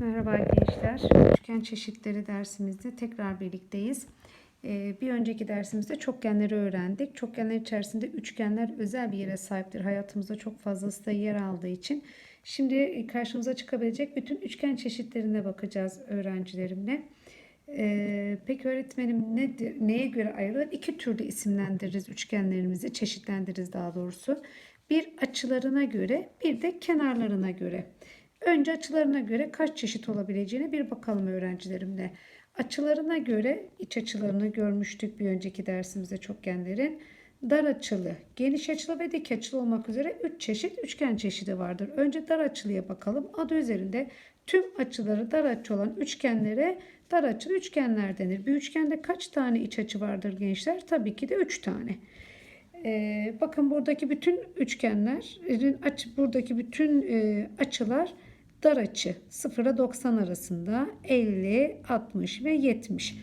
Merhaba gençler. Üçgen çeşitleri dersimizde tekrar birlikteyiz. Ee, bir önceki dersimizde çokgenleri öğrendik. Çokgenler içerisinde üçgenler özel bir yere sahiptir. Hayatımızda çok fazlası da yer aldığı için. Şimdi karşımıza çıkabilecek bütün üçgen çeşitlerine bakacağız öğrencilerimle. Ee, peki öğretmenim nedir, neye göre ayrılır? İki türlü isimlendiririz üçgenlerimizi, çeşitlendiririz daha doğrusu. Bir açılarına göre, bir de kenarlarına göre. Önce açılarına göre kaç çeşit olabileceğine bir bakalım öğrencilerimle. Açılarına göre iç açılarını görmüştük bir önceki dersimizde çokgenlerin. Dar açılı, geniş açılı ve dik açılı olmak üzere 3 çeşit üçgen çeşidi vardır. Önce dar açılıya bakalım. Adı üzerinde tüm açıları dar açı olan üçgenlere dar açılı üçgenler denir. Bir üçgende kaç tane iç açı vardır gençler? Tabii ki de 3 tane. Ee, bakın buradaki bütün üçgenlerin açı, buradaki bütün e, açılar dar açı 0 ile 90 arasında 50, 60 ve 70.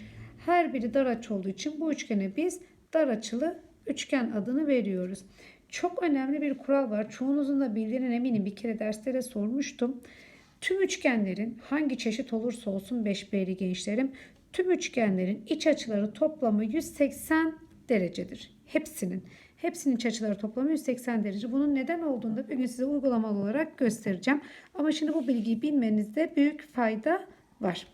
Her biri dar açı olduğu için bu üçgene biz dar açılı üçgen adını veriyoruz. Çok önemli bir kural var. Çoğunuzun da bildiğine eminim. Bir kere derslere sormuştum. Tüm üçgenlerin hangi çeşit olursa olsun 5B'li gençlerim tüm üçgenlerin iç açıları toplamı 180 derecedir. Hepsinin. Hepsinin iç açıları toplamı 180 derece. Bunun neden olduğunu da bir gün size uygulamalı olarak göstereceğim. Ama şimdi bu bilgiyi bilmenizde büyük fayda var.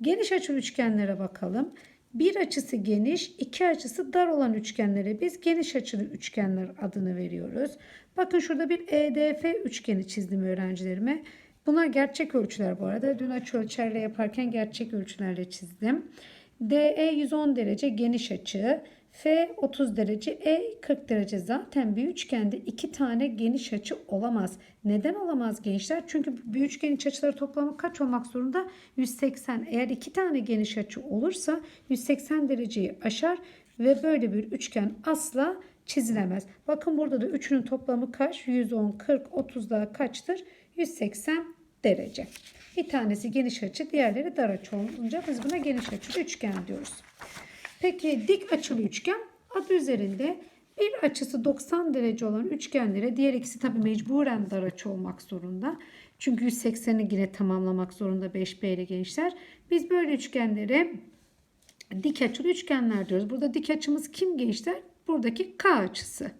Geniş açılı üçgenlere bakalım. Bir açısı geniş, iki açısı dar olan üçgenlere biz geniş açılı üçgenler adını veriyoruz. Bakın şurada bir EDF üçgeni çizdim öğrencilerime. Bunlar gerçek ölçüler bu arada. Dün açı ölçerle yaparken gerçek ölçülerle çizdim. DE 110 derece geniş açı. F 30 derece, E 40 derece. Zaten bir üçgende iki tane geniş açı olamaz. Neden olamaz gençler? Çünkü bir üçgenin iç açıları toplamı kaç olmak zorunda? 180. Eğer iki tane geniş açı olursa 180 dereceyi aşar ve böyle bir üçgen asla çizilemez. Bakın burada da üçünün toplamı kaç? 110, 40, 30 daha kaçtır? 180 derece. Bir tanesi geniş açı, diğerleri dar açı olunca biz buna geniş açılı üçgen diyoruz. Peki dik açılı üçgen adı üzerinde bir açısı 90 derece olan üçgenlere diğer ikisi tabi mecburen dar açı olmak zorunda. Çünkü 180'i yine tamamlamak zorunda 5B'li gençler. Biz böyle üçgenlere dik açılı üçgenler diyoruz. Burada dik açımız kim gençler? Buradaki K açısı.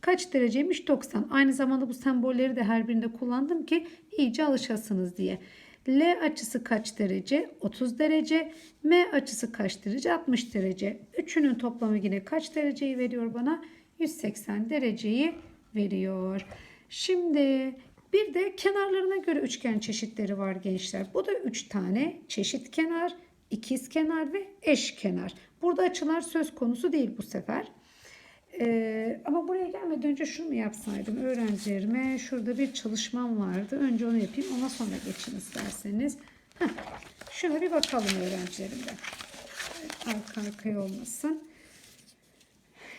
Kaç dereceymiş? 90. Aynı zamanda bu sembolleri de her birinde kullandım ki iyice alışasınız diye. L açısı kaç derece? 30 derece. M açısı kaç derece? 60 derece. Üçünün toplamı yine kaç dereceyi veriyor bana? 180 dereceyi veriyor. Şimdi bir de kenarlarına göre üçgen çeşitleri var gençler. Bu da 3 tane çeşit kenar, ikiz kenar ve eş kenar. Burada açılar söz konusu değil bu sefer. Ee, ama buraya gelmeden önce şunu mu yapsaydım öğrencilerime? Şurada bir çalışmam vardı. Önce onu yapayım. Ona sonra geçin isterseniz. Heh, şuna bir bakalım öğrencilerimle. Arka arkaya olmasın.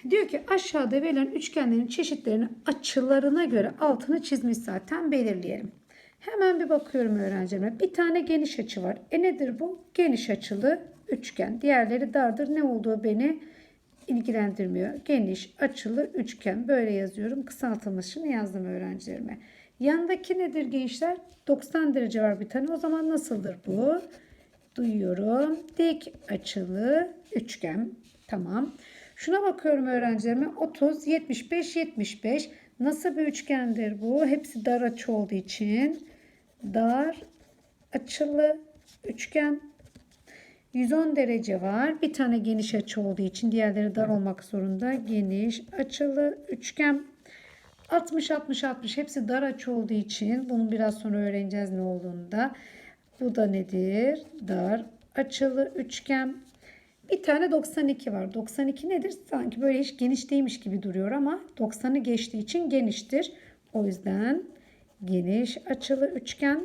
Diyor ki aşağıda verilen üçgenlerin çeşitlerini açılarına göre altını çizmiş zaten belirleyelim. Hemen bir bakıyorum öğrencilerime. Bir tane geniş açı var. E nedir bu? Geniş açılı üçgen. Diğerleri dardır. Ne olduğu beni ilgilendirmiyor. Geniş, açılı, üçgen. Böyle yazıyorum. Kısaltılmışını yazdım öğrencilerime. Yandaki nedir gençler? 90 derece var bir tane. O zaman nasıldır bu? Duyuyorum. Dik açılı üçgen. Tamam. Şuna bakıyorum öğrencilerime. 30, 75, 75. Nasıl bir üçgendir bu? Hepsi dar açı olduğu için. Dar, açılı, üçgen 110 derece var. Bir tane geniş açı olduğu için diğerleri dar olmak zorunda. Geniş, açılı, üçgen. 60, 60, 60 hepsi dar açı olduğu için bunu biraz sonra öğreneceğiz ne olduğunu da. Bu da nedir? Dar, açılı, üçgen. Bir tane 92 var. 92 nedir? Sanki böyle hiç geniş değilmiş gibi duruyor ama 90'ı geçtiği için geniştir. O yüzden geniş, açılı, üçgen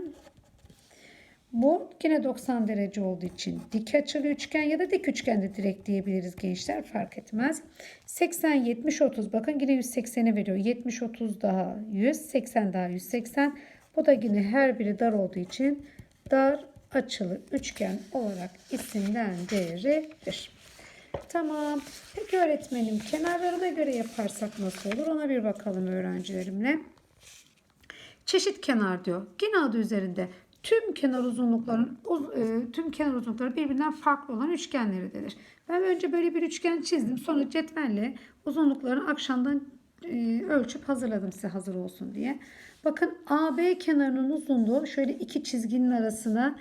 bu yine 90 derece olduğu için dik açılı üçgen ya da dik üçgen de direkt diyebiliriz gençler fark etmez. 80 70 30 bakın yine 180'i veriyor. 70 30 daha 100 80 daha 180. Bu da yine her biri dar olduğu için dar açılı üçgen olarak isimlendirilir. Tamam. Peki öğretmenim kenarlarına göre yaparsak nasıl olur? Ona bir bakalım öğrencilerimle. Çeşit kenar diyor. Yine adı üzerinde tüm kenar uzunlukların uz- e, tüm kenar uzunlukları birbirinden farklı olan üçgenleri denir. Ben önce böyle bir üçgen çizdim. Sonra cetvelle uzunluklarını akşamdan e, ölçüp hazırladım size hazır olsun diye. Bakın AB kenarının uzunluğu şöyle iki çizginin arasına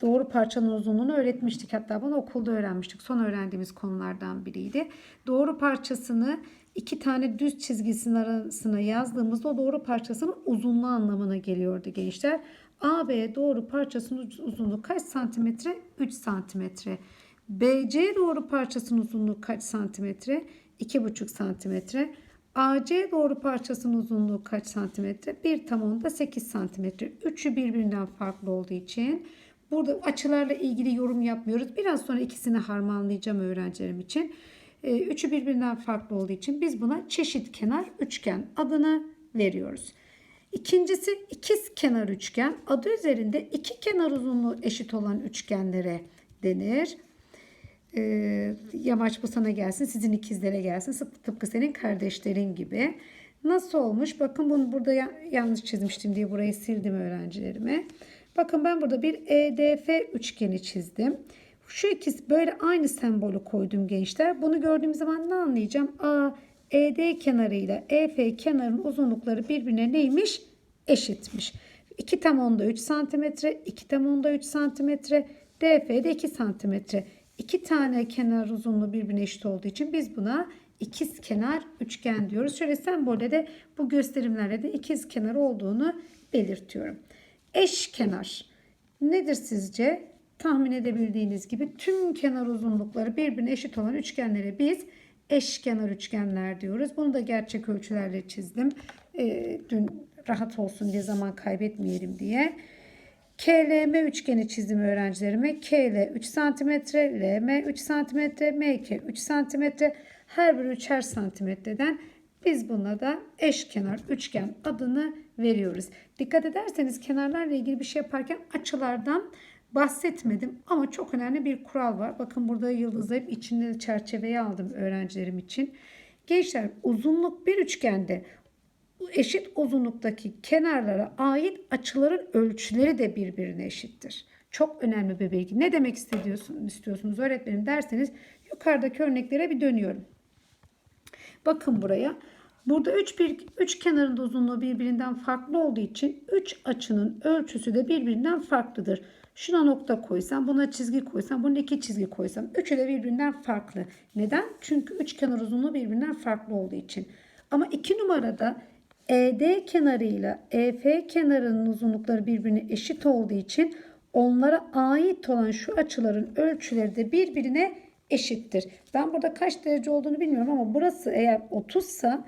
doğru parçanın uzunluğunu öğretmiştik. Hatta bunu okulda öğrenmiştik. Son öğrendiğimiz konulardan biriydi. Doğru parçasını iki tane düz çizgisinin arasına yazdığımızda o doğru parçasının uzunluğu anlamına geliyordu gençler. AB doğru parçasının uzunluğu kaç santimetre? 3 santimetre. BC doğru parçasının uzunluğu kaç santimetre? 2,5 santimetre. AC doğru parçasının uzunluğu kaç santimetre? 1 tam onda 8 santimetre. Üçü birbirinden farklı olduğu için burada açılarla ilgili yorum yapmıyoruz. Biraz sonra ikisini harmanlayacağım öğrencilerim için. Ee, Üçü birbirinden farklı olduğu için biz buna çeşit kenar üçgen adını veriyoruz. İkincisi ikiz kenar üçgen. Adı üzerinde iki kenar uzunluğu eşit olan üçgenlere denir. Ee, yamaç bu sana gelsin, sizin ikizlere gelsin. Tıpkı senin kardeşlerin gibi. Nasıl olmuş? Bakın bunu burada ya- yanlış çizmiştim diye burayı sildim öğrencilerime. Bakın ben burada bir EDF üçgeni çizdim. Şu ikisi böyle aynı sembolü koydum gençler. Bunu gördüğüm zaman ne anlayacağım? A, ED kenarıyla EF kenarının uzunlukları birbirine neymiş? Eşitmiş. 2 tam onda 3 santimetre, 2 tam onda 3 santimetre, DF de 2 santimetre. İki tane kenar uzunluğu birbirine eşit olduğu için biz buna ikiz kenar üçgen diyoruz. Şöyle sembolde de bu gösterimlerle de ikiz kenar olduğunu belirtiyorum. Eşkenar nedir sizce? Tahmin edebildiğiniz gibi tüm kenar uzunlukları birbirine eşit olan üçgenlere biz eşkenar üçgenler diyoruz. Bunu da gerçek ölçülerle çizdim. Ee, dün rahat olsun diye zaman kaybetmeyelim diye. KLM üçgeni çizdim öğrencilerime. KL 3 cm, LM 3 cm, MK 3 cm. Her biri 3'er santimetreden biz buna da eşkenar üçgen adını veriyoruz. Dikkat ederseniz kenarlarla ilgili bir şey yaparken açılardan bahsetmedim ama çok önemli bir kural var. Bakın burada yıldızlayıp içinde çerçeveyi aldım öğrencilerim için. Gençler uzunluk bir üçgende eşit uzunluktaki kenarlara ait açıların ölçüleri de birbirine eşittir. Çok önemli bir bilgi. Ne demek istiyorsunuz, istiyorsunuz öğretmenim derseniz yukarıdaki örneklere bir dönüyorum. Bakın buraya. Burada üç, bir, üç kenarın da uzunluğu birbirinden farklı olduğu için üç açının ölçüsü de birbirinden farklıdır. Şuna nokta koysam, buna çizgi koysam, buna iki çizgi koysam. Üçü de birbirinden farklı. Neden? Çünkü üç kenar uzunluğu birbirinden farklı olduğu için. Ama iki numarada ED kenarıyla EF kenarının uzunlukları birbirine eşit olduğu için onlara ait olan şu açıların ölçüleri de birbirine eşittir. Ben burada kaç derece olduğunu bilmiyorum ama burası eğer 30 sa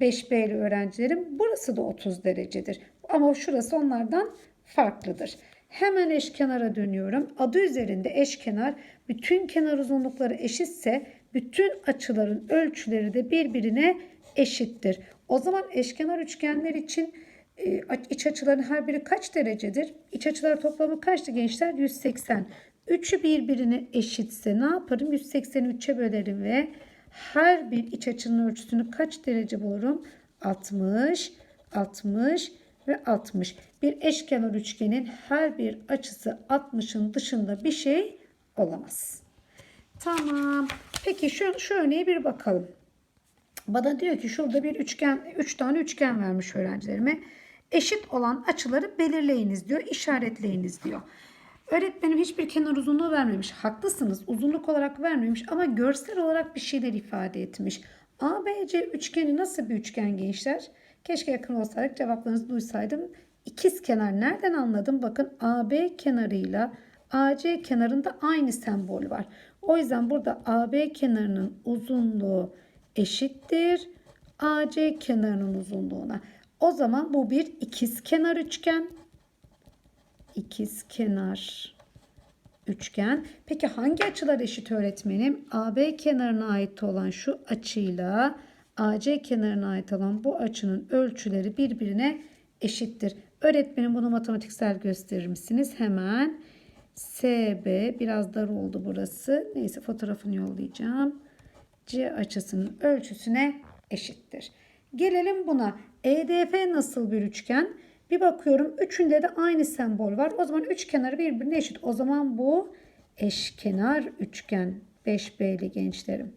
5B'li öğrencilerim burası da 30 derecedir. Ama şurası onlardan farklıdır. Hemen eşkenara dönüyorum. Adı üzerinde eşkenar bütün kenar uzunlukları eşitse bütün açıların ölçüleri de birbirine eşittir. O zaman eşkenar üçgenler için e, iç açıların her biri kaç derecedir? İç açılar toplamı kaçtı gençler? 180. Üçü birbirine eşitse ne yaparım? 180'i 3'e bölerim ve her bir iç açının ölçüsünü kaç derece bulurum? 60, 60 ve 60. Bir eşkenar üçgenin her bir açısı 60'ın dışında bir şey olamaz. Tamam. Peki şu, şu örneğe bir bakalım. Bana diyor ki şurada bir üçgen, üç tane üçgen vermiş öğrencilerime. Eşit olan açıları belirleyiniz diyor, işaretleyiniz diyor. Öğretmenim hiçbir kenar uzunluğu vermemiş. Haklısınız uzunluk olarak vermemiş ama görsel olarak bir şeyler ifade etmiş. ABC üçgeni nasıl bir üçgen gençler? Keşke yakın olsaydık cevaplarınızı duysaydım. İkiz kenar nereden anladım? Bakın AB kenarıyla AC kenarında aynı sembol var. O yüzden burada AB kenarının uzunluğu eşittir AC kenarının uzunluğuna. O zaman bu bir ikiz kenar üçgen. İkiz kenar üçgen. Peki hangi açılar eşit öğretmenim? AB kenarına ait olan şu açıyla AC kenarına ait olan bu açının ölçüleri birbirine eşittir. Öğretmenim bunu matematiksel gösterir misiniz? Hemen SB biraz dar oldu burası. Neyse fotoğrafını yollayacağım. C açısının ölçüsüne eşittir. Gelelim buna. EDF nasıl bir üçgen? Bir bakıyorum üçünde de aynı sembol var. O zaman üç kenarı birbirine eşit. O zaman bu eşkenar üçgen 5B'li gençlerim.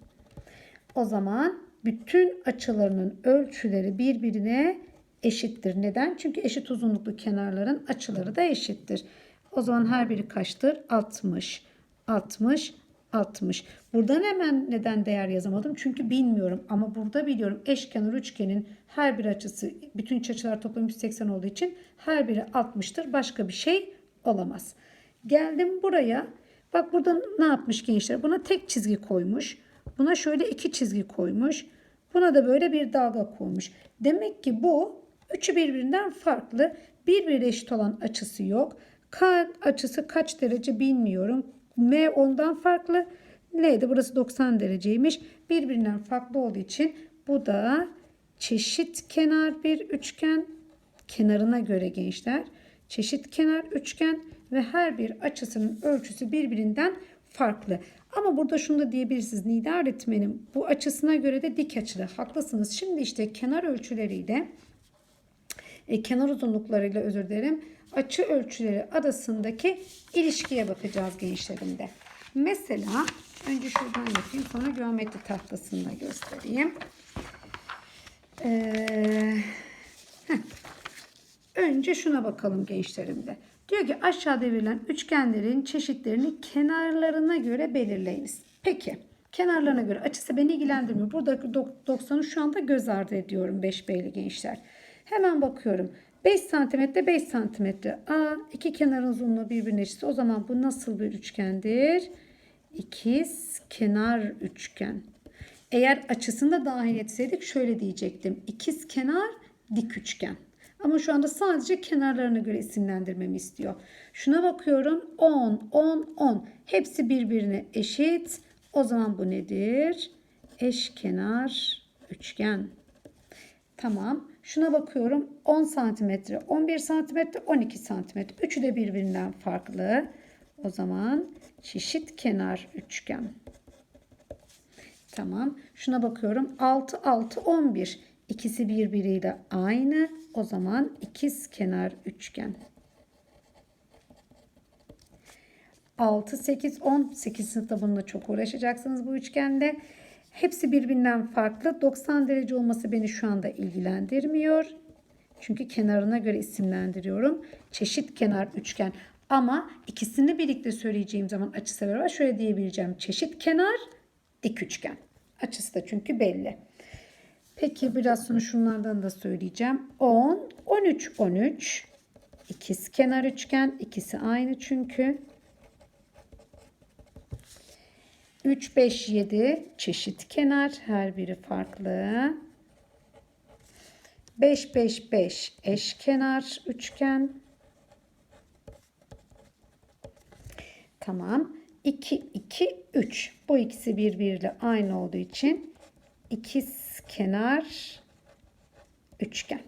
O zaman bütün açılarının ölçüleri birbirine eşittir. Neden? Çünkü eşit uzunluklu kenarların açıları da eşittir. O zaman her biri kaçtır? 60, 60, 60. Buradan hemen neden değer yazamadım? Çünkü bilmiyorum ama burada biliyorum. Eşkenar üçgenin her bir açısı bütün iç açılar toplam 180 olduğu için her biri 60'tır. Başka bir şey olamaz. Geldim buraya. Bak burada ne yapmış gençler? Buna tek çizgi koymuş. Buna şöyle iki çizgi koymuş. Buna da böyle bir dalga koymuş. Demek ki bu üçü birbirinden farklı. Birbirine eşit olan açısı yok. K açısı kaç derece bilmiyorum. M ondan farklı. L de burası 90 dereceymiş. Birbirinden farklı olduğu için bu da çeşit kenar bir üçgen. Kenarına göre gençler. Çeşit kenar üçgen ve her bir açısının ölçüsü birbirinden farklı. Ama burada şunu da diyebilirsiniz. Nida öğretmenim bu açısına göre de dik açılı. Haklısınız. Şimdi işte kenar ölçüleriyle e, kenar uzunluklarıyla özür dilerim açı ölçüleri arasındaki ilişkiye bakacağız gençlerimde. Mesela önce şuradan yapayım sonra geometri tahtasında göstereyim. Ee, önce şuna bakalım gençlerimde. Diyor ki aşağıda verilen üçgenlerin çeşitlerini kenarlarına göre belirleyiniz. Peki kenarlarına göre açısı beni ilgilendirmiyor. Buradaki 90'ı şu anda göz ardı ediyorum 5B'li gençler. Hemen bakıyorum. 5 santimetre 5 santimetre. A iki kenarın uzunluğu birbirine eşit. O zaman bu nasıl bir üçgendir? İkiz kenar üçgen. Eğer açısını da dahil etseydik şöyle diyecektim. İkiz kenar dik üçgen. Ama şu anda sadece kenarlarına göre isimlendirmemi istiyor. Şuna bakıyorum. 10, 10, 10. Hepsi birbirine eşit. O zaman bu nedir? Eşkenar üçgen. Tamam. Şuna bakıyorum 10 santimetre, 11 santimetre, 12 santimetre. Üçü de birbirinden farklı. O zaman çeşit kenar üçgen. Tamam. Şuna bakıyorum 6, 6, 11. İkisi birbiriyle aynı. O zaman ikiz kenar üçgen. 6, 8, 10. 8 sınıfta bununla çok uğraşacaksınız bu üçgende. Hepsi birbirinden farklı. 90 derece olması beni şu anda ilgilendirmiyor. Çünkü kenarına göre isimlendiriyorum. Çeşit kenar üçgen. Ama ikisini birlikte söyleyeceğim zaman açısı var. Şöyle diyebileceğim. Çeşit kenar dik üçgen. Açısı da çünkü belli. Peki biraz sonra şunlardan da söyleyeceğim. 10, 13, 13. İkiz kenar üçgen. İkisi aynı çünkü. 3, 5, 7 çeşit kenar. Her biri farklı. 5, 5, 5 eşkenar üçgen. Tamam. 2, 2, 3. Bu ikisi birbiriyle aynı olduğu için ikiz kenar üçgen.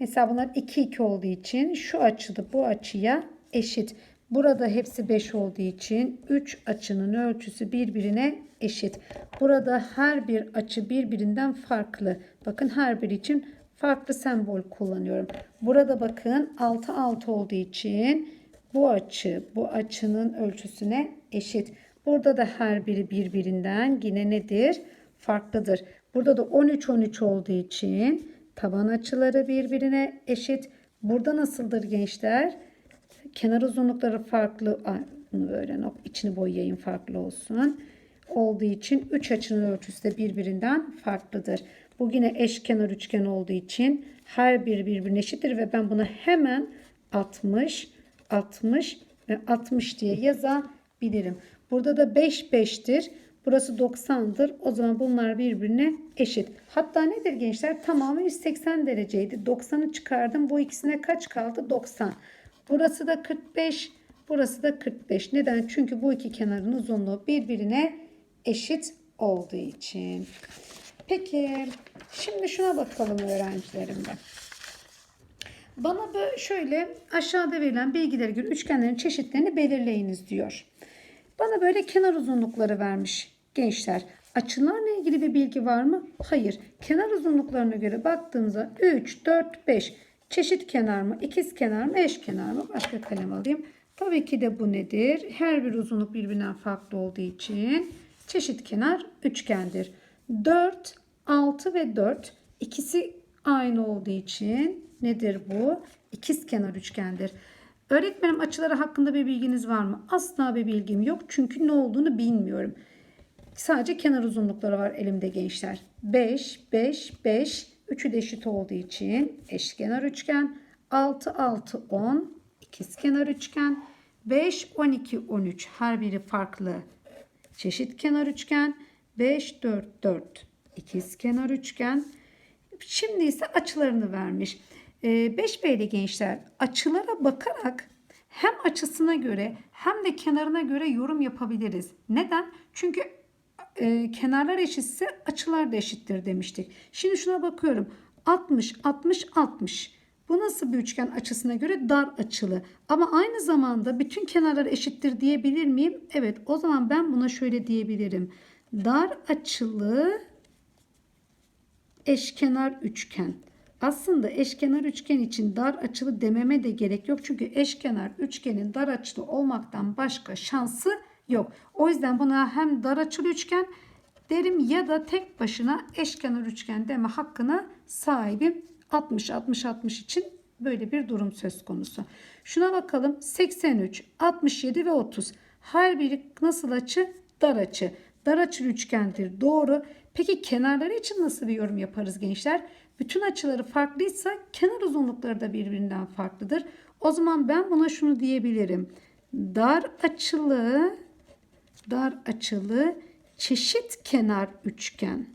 Mesela bunlar 2, 2 olduğu için şu açıda bu açıya eşit. Burada hepsi 5 olduğu için 3 açının ölçüsü birbirine eşit. Burada her bir açı birbirinden farklı. Bakın her biri için farklı sembol kullanıyorum. Burada bakın 6 6 olduğu için bu açı bu açının ölçüsüne eşit. Burada da her biri birbirinden yine nedir? Farklıdır. Burada da 13 13 olduğu için taban açıları birbirine eşit. Burada nasıldır gençler? kenar uzunlukları farklı bunu böyle içini boyayayım farklı olsun olduğu için 3 açının ölçüsü de birbirinden farklıdır. Bu yine eşkenar üçgen olduğu için her biri birbirine eşittir ve ben buna hemen 60, 60 ve 60 diye yazabilirim. Burada da 5 5'tir. Burası 90'dır. O zaman bunlar birbirine eşit. Hatta nedir gençler? Tamamı 180 dereceydi. 90'ı çıkardım. Bu ikisine kaç kaldı? 90. Burası da 45. Burası da 45. Neden? Çünkü bu iki kenarın uzunluğu birbirine eşit olduğu için. Peki şimdi şuna bakalım öğrencilerimde. Bana böyle şöyle aşağıda verilen bilgilere göre üçgenlerin çeşitlerini belirleyiniz diyor. Bana böyle kenar uzunlukları vermiş gençler. Açılarla ilgili bir bilgi var mı? Hayır. Kenar uzunluklarına göre baktığımızda 3, 4, 5 çeşit kenar mı? İkiz kenar mı? Eş kenar mı? Başka kalem alayım. Tabii ki de bu nedir? Her bir uzunluk birbirinden farklı olduğu için çeşit kenar üçgendir. 4, 6 ve 4 ikisi aynı olduğu için nedir bu? İkiz kenar üçgendir. Öğretmenim açıları hakkında bir bilginiz var mı? Asla bir bilgim yok çünkü ne olduğunu bilmiyorum. Sadece kenar uzunlukları var elimde gençler. 5, 5, 5. Üçü de eşit olduğu için eşkenar üçgen. 6, 6, 10. ikizkenar üçgen. 5, 12, 13. Her biri farklı. Çeşit kenar üçgen. 5, 4, 4. ikizkenar üçgen. Şimdi ise açılarını vermiş. 5B'li gençler açılara bakarak hem açısına göre hem de kenarına göre yorum yapabiliriz. Neden? Çünkü e, kenarlar eşitse açılar da eşittir demiştik. Şimdi şuna bakıyorum. 60, 60, 60. Bu nasıl bir üçgen açısına göre dar açılı. Ama aynı zamanda bütün kenarlar eşittir diyebilir miyim? Evet o zaman ben buna şöyle diyebilirim. Dar açılı eşkenar üçgen. Aslında eşkenar üçgen için dar açılı dememe de gerek yok. Çünkü eşkenar üçgenin dar açılı olmaktan başka şansı yok. O yüzden buna hem dar açılı üçgen derim ya da tek başına eşkenar üçgen deme hakkına sahibim. 60 60 60 için böyle bir durum söz konusu. Şuna bakalım 83, 67 ve 30. Her biri nasıl açı? Dar açı. Dar açılı üçgendir. Doğru. Peki kenarları için nasıl bir yorum yaparız gençler? Bütün açıları farklıysa kenar uzunlukları da birbirinden farklıdır. O zaman ben buna şunu diyebilirim. Dar açılı dar açılı çeşit kenar üçgen.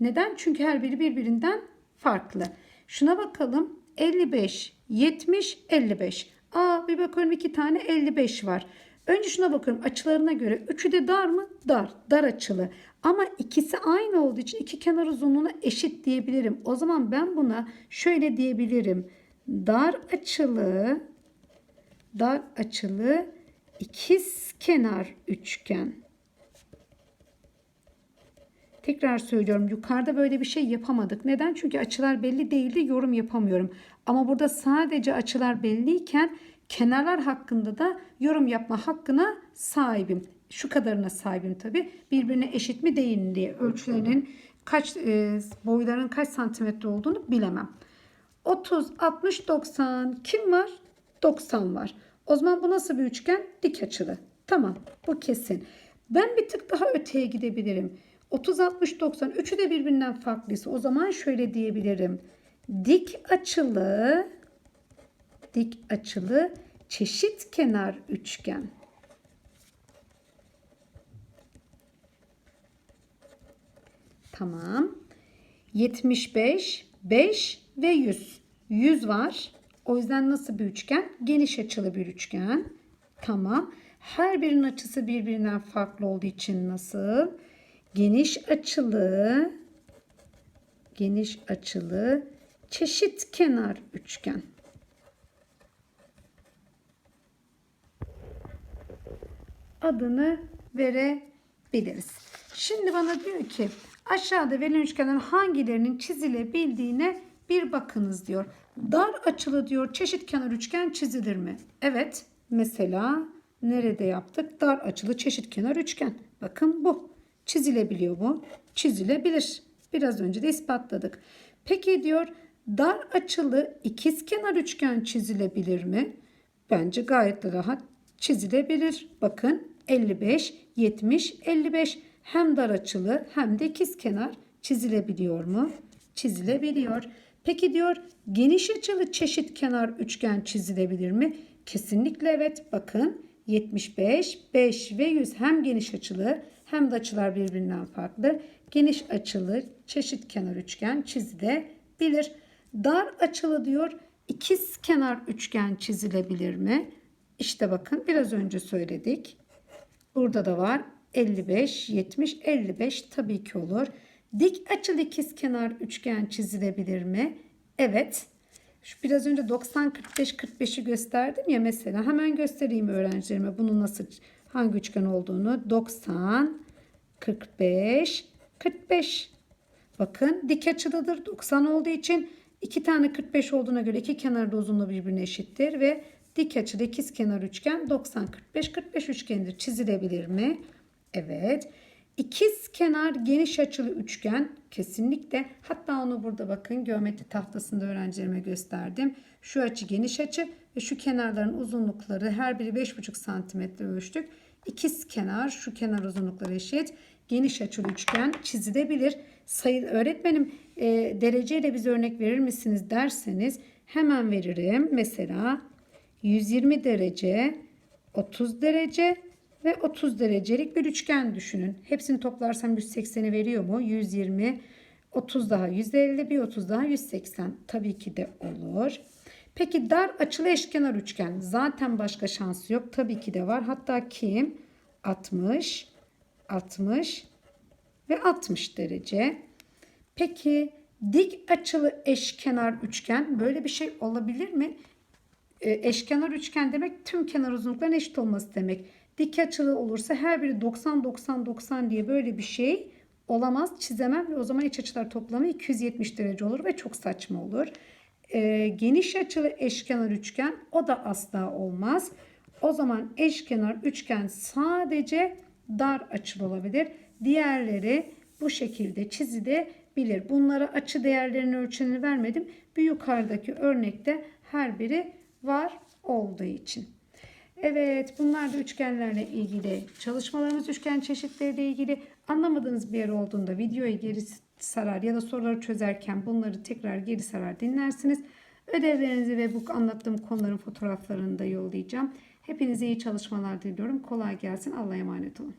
Neden? Çünkü her biri birbirinden farklı. Şuna bakalım. 55, 70, 55. Aa bir bakıyorum iki tane 55 var. Önce şuna bakıyorum açılarına göre. Üçü de dar mı? Dar. Dar açılı. Ama ikisi aynı olduğu için iki kenar uzunluğuna eşit diyebilirim. O zaman ben buna şöyle diyebilirim. Dar açılı dar açılı ikiz kenar üçgen. Tekrar söylüyorum yukarıda böyle bir şey yapamadık. Neden? Çünkü açılar belli değildi yorum yapamıyorum. Ama burada sadece açılar belliyken kenarlar hakkında da yorum yapma hakkına sahibim. Şu kadarına sahibim tabi. Birbirine eşit mi değil mi diye ölçülerinin kaç e, boyların kaç santimetre olduğunu bilemem. 30, 60, 90 kim var? 90 var. O zaman bu nasıl bir üçgen? Dik açılı. Tamam bu kesin. Ben bir tık daha öteye gidebilirim. 30, 60, 90 üçü de birbirinden farklıysa o zaman şöyle diyebilirim. Dik açılı dik açılı çeşit kenar üçgen. Tamam. 75, 5 ve 100. 100 var. O yüzden nasıl bir üçgen? Geniş açılı bir üçgen. Tamam. Her birinin açısı birbirinden farklı olduğu için nasıl? Geniş açılı geniş açılı çeşit kenar üçgen. Adını verebiliriz. Şimdi bana diyor ki aşağıda verilen üçgenlerin hangilerinin çizilebildiğine bir bakınız diyor. Dar açılı diyor çeşit kenar üçgen çizilir mi? Evet. Mesela nerede yaptık? Dar açılı çeşit kenar üçgen. Bakın bu. Çizilebiliyor bu. Çizilebilir. Biraz önce de ispatladık. Peki diyor dar açılı ikiz kenar üçgen çizilebilir mi? Bence gayet de rahat çizilebilir. Bakın 55, 70, 55 hem dar açılı hem de ikiz kenar çizilebiliyor mu? Çizilebiliyor. Peki diyor geniş açılı çeşit kenar üçgen çizilebilir mi? Kesinlikle evet. Bakın 75, 5 ve 100 hem geniş açılı hem de açılar birbirinden farklı. Geniş açılı çeşit kenar üçgen çizilebilir. Dar açılı diyor ikiz kenar üçgen çizilebilir mi? İşte bakın biraz önce söyledik. Burada da var 55, 70, 55 tabii ki olur. Dik açılı ikiz kenar üçgen çizilebilir mi? Evet. Şu biraz önce 90 45 45'i gösterdim ya mesela. Hemen göstereyim öğrencilerime bunun nasıl hangi üçgen olduğunu. 90 45, 45. Bakın dik açılıdır 90 olduğu için iki tane 45 olduğuna göre iki kenarda uzunluğu birbirine eşittir ve dik açılı ikiz kenar üçgen 90 45 45 üçgendir. Çizilebilir mi? Evet. İkiz kenar geniş açılı üçgen kesinlikle hatta onu burada bakın geometri tahtasında öğrencilerime gösterdim. Şu açı geniş açı ve şu kenarların uzunlukları her biri 5,5 santimetre ölçtük. İkiz kenar şu kenar uzunlukları eşit. Geniş açılı üçgen çizilebilir. Sayı öğretmenim e, dereceyle bize örnek verir misiniz derseniz hemen veririm. Mesela 120 derece, 30 derece ve 30 derecelik bir üçgen düşünün. Hepsini toplarsam 180'i veriyor mu? 120, 30 daha 150, bir 30 daha 180. Tabii ki de olur. Peki dar açılı eşkenar üçgen. Zaten başka şansı yok. Tabii ki de var. Hatta kim? 60, 60 ve 60 derece. Peki dik açılı eşkenar üçgen böyle bir şey olabilir mi? E, eşkenar üçgen demek tüm kenar uzunlukların eşit olması demek. Dik açılı olursa her biri 90 90 90 diye böyle bir şey olamaz. Çizemem ve o zaman iç açılar toplamı 270 derece olur ve çok saçma olur. E, geniş açılı eşkenar üçgen o da asla olmaz. O zaman eşkenar üçgen sadece dar açılı olabilir. Diğerleri bu şekilde çizilebilir. Bunlara açı değerlerini ölçeni vermedim. Bir yukarıdaki örnekte her biri var olduğu için. Evet bunlar da üçgenlerle ilgili çalışmalarımız üçgen çeşitleriyle ilgili. Anlamadığınız bir yer olduğunda videoyu geri sarar ya da soruları çözerken bunları tekrar geri sarar dinlersiniz. Ödevlerinizi ve bu anlattığım konuların fotoğraflarını da yollayacağım. Hepinize iyi çalışmalar diliyorum. Kolay gelsin. Allah'a emanet olun.